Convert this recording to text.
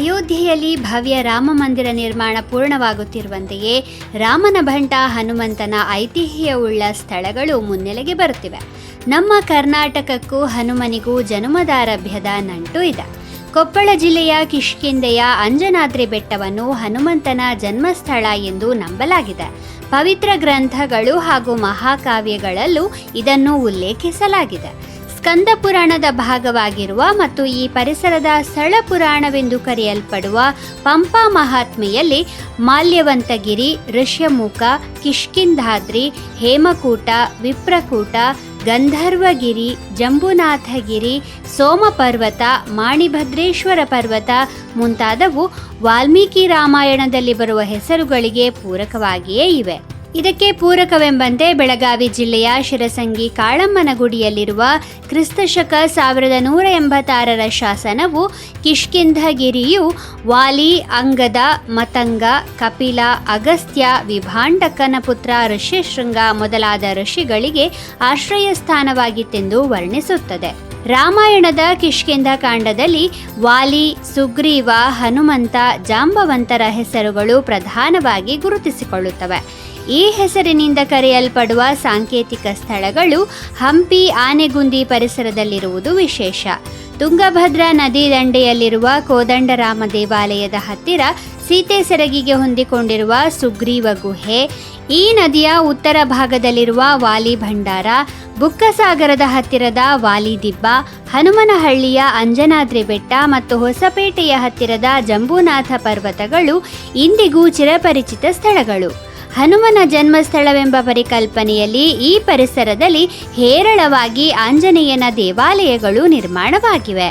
ಅಯೋಧ್ಯೆಯಲ್ಲಿ ಭವ್ಯ ರಾಮ ಮಂದಿರ ನಿರ್ಮಾಣ ಪೂರ್ಣವಾಗುತ್ತಿರುವಂತೆಯೇ ರಾಮನ ಭಂಟ ಹನುಮಂತನ ಐತಿಹ್ಯವುಳ್ಳ ಸ್ಥಳಗಳು ಮುನ್ನೆಲೆಗೆ ಬರುತ್ತಿವೆ. ನಮ್ಮ ಕರ್ನಾಟಕಕ್ಕೂ ಹನುಮನಿಗೂ ಜನುಮದಾರಭ್ಯದ ನಂಟು ಇದೆ. ಕೊಪ್ಪಳ ಜಿಲ್ಲೆಯ ಕಿಷ್ಕಿಂದೆಯ ಅಂಜನಾದ್ರಿ ಬೆಟ್ಟವನ್ನು ಹನುಮಂತನ ಜನ್ಮಸ್ಥಳ ಎಂದು ನಂಬಲಾಗಿದೆ. ಪವಿತ್ರ ಗ್ರಂಥಗಳು ಹಾಗೂ ಮಹಾಕಾವ್ಯಗಳಲ್ಲೂ ಇದನ್ನು ಉಲ್ಲೇಖಿಸಲಾಗಿದೆ. ಸ್ಕಂದ ಪುರಾಣದ ಭಾಗವಾಗಿರುವ ಮತ್ತು ಈ ಪರಿಸರದ ಸ್ಥಳ ಪುರಾಣವೆಂದು ಕರೆಯಲ್ಪಡುವ ಪಂಪಾ ಮಹಾತ್ಮೆಯಲ್ಲಿ ಮಾಲ್ಯವಂತಗಿರಿ ಋಷ್ಯಮುಖ ಕಿಷ್ಕಿಂಧಾದ್ರಿ, ಹೇಮಕೂಟ, ವಿಪ್ರಕೂಟ, ಗಂಧರ್ವಗಿರಿ, ಜಂಬುನಾಥಗಿರಿ, ಸೋಮಪರ್ವತ, ಮಾಣಿಭದ್ರೇಶ್ವರ ಪರ್ವತ ಮುಂತಾದವು ವಾಲ್ಮೀಕಿ ರಾಮಾಯಣದಲ್ಲಿ ಬರುವ ಹೆಸರುಗಳಿಗೆ ಪೂರಕವಾಗಿಯೇ ಇವೆ. ಇದಕ್ಕೆ ಪೂರಕವೆಂಬಂತೆ ಬೆಳಗಾವಿ ಜಿಲ್ಲೆಯ ಶಿರಸಂಗಿ ಕಾಳಮ್ಮನ ಗುಡಿಯಲ್ಲಿರುವ ಕ್ರಿಸ್ತಶಕ ಸಾವಿರದ ನೂರ ಎಂಬತ್ತಾರರ ಶಾಸನವು ಕಿಷ್ಕಿಂಧಗಿರಿಯು ವಾಲಿ, ಅಂಗದ, ಮತಂಗ, ಕಪಿಲ, ಅಗಸ್ತ್ಯ ವಿಭಾಂಡಕನ ಪುತ್ರ ಋಷ್ಯಶೃಂಗ ಮೊದಲಾದ ಋಷಿಗಳಿಗೆ ಆಶ್ರಯ ಸ್ಥಾನವಾಗಿತ್ತೆಂದು ವರ್ಣಿಸುತ್ತದೆ. ರಾಮಾಯಣದ ಕಿಷ್ಕಿಂಧ ಕಾಂಡದಲ್ಲಿ ವಾಲಿ, ಸುಗ್ರೀವ, ಹನುಮಂತ, ಜಾಂಬವಂತರ ಹೆಸರುಗಳು ಪ್ರಧಾನವಾಗಿ ಗುರುತಿಸಿಕೊಳ್ಳುತ್ತವೆ. ಈ ಹೆಸರಿನಿಂದ ಕರೆಯಲ್ಪಡುವ ಸಾಂಕೇತಿಕ ಸ್ಥಳಗಳು ಹಂಪಿ, ಆನೆಗುಂದಿ ಪರಿಸರದಲ್ಲಿರುವುದು ವಿಶೇಷ. ತುಂಗಭದ್ರಾ ನದಿ ದಂಡೆಯಲ್ಲಿರುವ ಕೋದಂಡರಾಮ ದೇವಾಲಯದ ಹತ್ತಿರ ಸೀತೆ ಸೆರಗಿಗೆ ಹೊಂದಿಕೊಂಡಿರುವ ಸುಗ್ರೀವ ಗುಹೆ, ಈ ನದಿಯ ಉತ್ತರ ಭಾಗದಲ್ಲಿರುವ ವಾಲಿ ಭಂಡಾರ, ಬುಕ್ಕಸಾಗರದ ಹತ್ತಿರದ ವಾಲಿದಿಬ್ಬ ಹನುಮನಹಳ್ಳಿಯ ಅಂಜನಾದ್ರಿ ಬೆಟ್ಟ ಮತ್ತು ಹೊಸಪೇಟೆಯ ಹತ್ತಿರದ ಜಂಬೂನಾಥ ಪರ್ವತಗಳು ಇಂದಿಗೂ ಚಿರಪರಿಚಿತ ಸ್ಥಳಗಳು. ಹನುಮನ ಜನ್ಮಸ್ಥಳವೆಂಬ ಪರಿಕಲ್ಪನೆಯಲ್ಲಿ ಈ ಪರಿಸರದಲ್ಲಿ ಹೇರಳವಾಗಿ ಆಂಜನೇಯನ ದೇವಾಲಯಗಳು ನಿರ್ಮಾಣವಾಗಿವೆ.